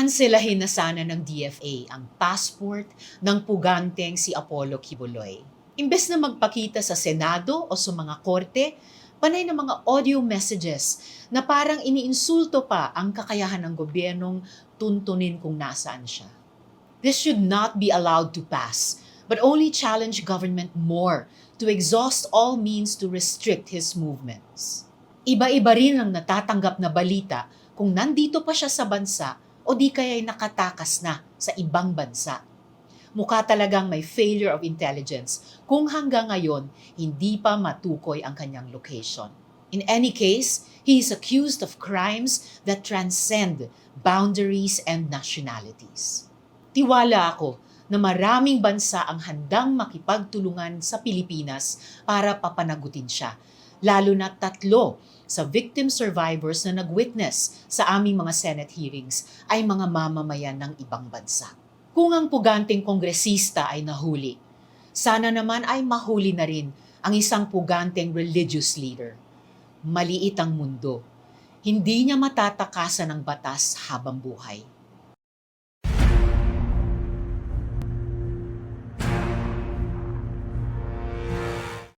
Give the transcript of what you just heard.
Kanselahin na sana ng DFA ang passport ng puganteng si Apollo Kibuloy. Imbes na magpakita sa Senado o sa mga korte, panay ng mga audio messages na parang iniinsulto pa ang kakayahan ng gobyernong tuntunin kung nasaan siya. This should not be allowed to pass, but only challenge government more to exhaust all means to restrict his movements. Iba-iba rin ang natatanggap na balita kung nandito pa siya sa bansa o di kaya'y nakatakas na sa ibang bansa. Mukha talagang may failure of intelligence kung hanggang ngayon hindi pa matukoy ang kanyang location. In any case, he is accused of crimes that transcend boundaries and nationalities. Tiwala ako na maraming bansa ang handang makipagtulungan sa Pilipinas para papanagutin siya, lalo na tatlo sa victim survivors na nag-witness sa aming mga Senate hearings ay mga mamamayan ng ibang bansa. Kung ang puganting kongresista ay nahuli, sana naman ay mahuli na rin ang isang puganteng religious leader. Maliit ang mundo. Hindi niya matatakasan ng batas habang buhay.